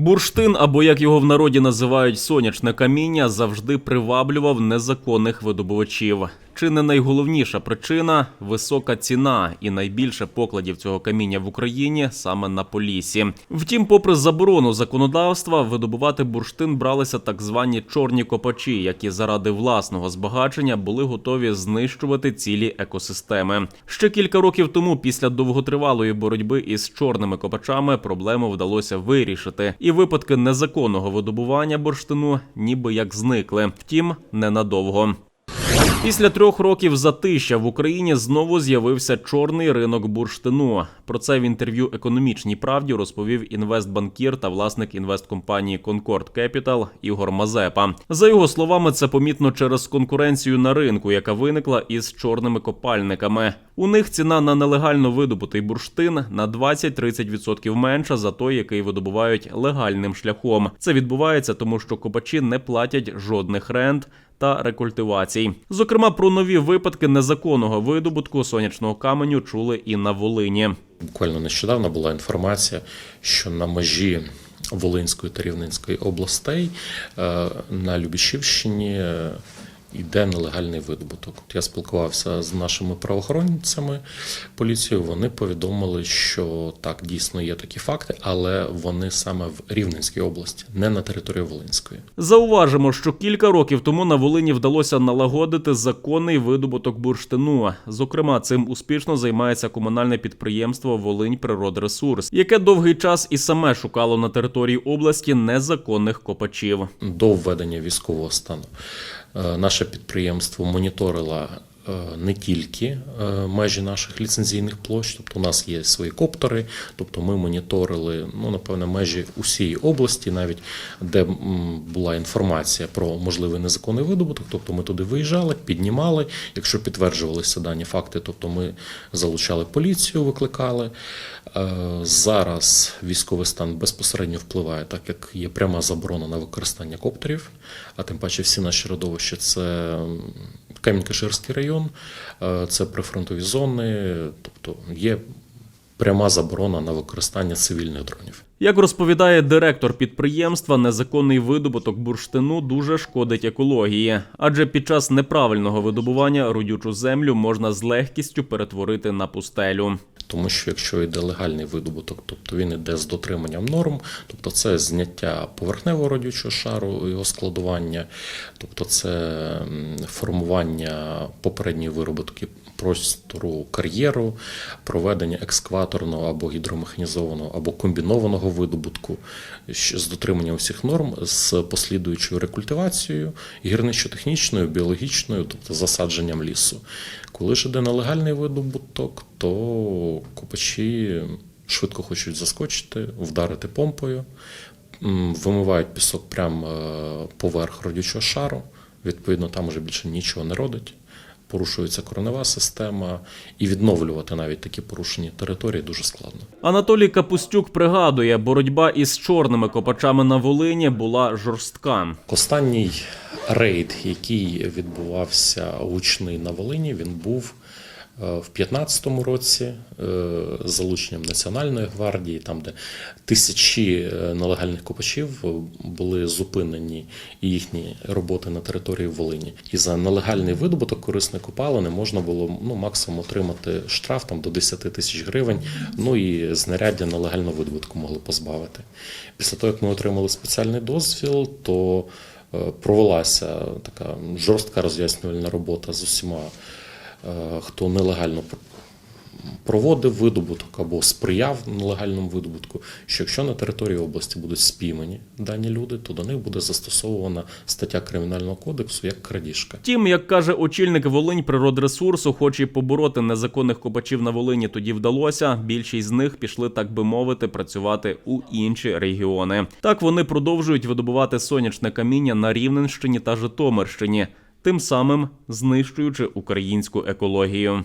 Бурштин, або як його в народі називають сонячне каміння, завжди приваблював незаконних видобувачів. Чи не найголовніша причина висока ціна і найбільше покладів цього каміння в Україні саме на Полісі. Втім, попри заборону законодавства, видобувати бурштин бралися так звані чорні копачі, які заради власного збагачення були готові знищувати цілі екосистеми. Ще кілька років тому, після довготривалої боротьби із чорними копачами, проблему вдалося вирішити, і випадки незаконного видобування бурштину ніби як зникли. Втім, ненадовго. Після трьох років затища в Україні знову з'явився чорний ринок бурштину. Про це в інтерв'ю економічній правді розповів інвестбанкір та власник інвесткомпанії Concord Capital Ігор Мазепа. За його словами, це помітно через конкуренцію на ринку, яка виникла із чорними копальниками. У них ціна на нелегально видобутий бурштин на 20-30% менша за той, який видобувають легальним шляхом. Це відбувається тому, що копачі не платять жодних рент та рекультивацій. Зокрема, про нові випадки незаконного видобутку сонячного каменю чули і на Волині. Буквально нещодавно була інформація, що на межі Волинської та Рівненської областей е, на Любішівщині е, йде нелегальний видобуток. От я спілкувався з нашими правоохоронцями поліцією. Вони повідомили, що так дійсно є такі факти, але вони саме в Рівненській області, не на території Волинської. Зауважимо, що кілька років тому на Волині вдалося налагодити законний видобуток бурштину. Зокрема, цим успішно займається комунальне підприємство Волинь Природресурс, яке довгий час і саме шукало на території області незаконних копачів. до введення військового стану наше підприємство моніторило е, не тільки е, межі наших ліцензійних площ, тобто у нас є свої коптери, тобто ми моніторили ну, напевно, межі усієї області, навіть де була інформація про можливий незаконний видобуток, тобто ми туди виїжджали, піднімали. Якщо підтверджувалися дані факти, тобто ми залучали поліцію, викликали. Е, Зараз військовий стан безпосередньо впливає, так як є пряма заборона на використання коптерів, а тим паче всі наші родовища це Камінь-Каширський район, е, це прифронтові зони, тобто є пряма заборона на використання цивільних дронів. Як розповідає директор підприємства, незаконний видобуток бурштину дуже шкодить екології, адже під час неправильного видобування родючу землю можна з легкістю перетворити на пустелю. Тому що якщо йде легальний видобуток, тобто він йде з дотриманням норм, тобто це зняття поверхневого родючого шару, його складування, тобто це формування попередньої вироботки простору кар'єру, проведення екскваторного або гідромеханізованого або комбінованого видобутку з дотриманням всіх норм, з послідуючою рекультивацією, гірничо-технічною, біологічною, тобто засадженням лісу. Коли ж іде нелегальний видобуток, то купачі швидко хочуть заскочити, вдарити помпою, вимивають пісок прямо е, поверх родючого шару. Відповідно, там вже більше нічого не родить. Порушується коренева система, і відновлювати навіть такі порушені території дуже складно. Анатолій Капустюк пригадує, боротьба із чорними копачами на Волині була жорстка. Останній рейд, який відбувався гучний на Волині, він був в 2015 році е, з залученням Національної гвардії, там де тисячі е, нелегальних копачів були зупинені і їхні роботи на території Волині. І за нелегальний видобуток корисної копалини можна було ну, максимум отримати штраф там, до 10 тисяч гривень, ну і знаряддя нелегального видобутку могли позбавити. Після того, як ми отримали спеціальний дозвіл, то е, провелася така жорстка роз'яснювальна робота з усіма, е, хто нелегально проводив видобуток або сприяв нелегальному видобутку, що якщо на території області будуть спіймані дані люди, то до них буде застосована стаття Кримінального кодексу як крадіжка. Втім, як каже очільник Волинь природресурсу, хоч і побороти незаконних копачів на Волині тоді вдалося. Більшість з них пішли, так би мовити, працювати у інші регіони. Так вони продовжують видобувати сонячне каміння на Рівненщині та Житомирщині, тим самим знищуючи українську екологію.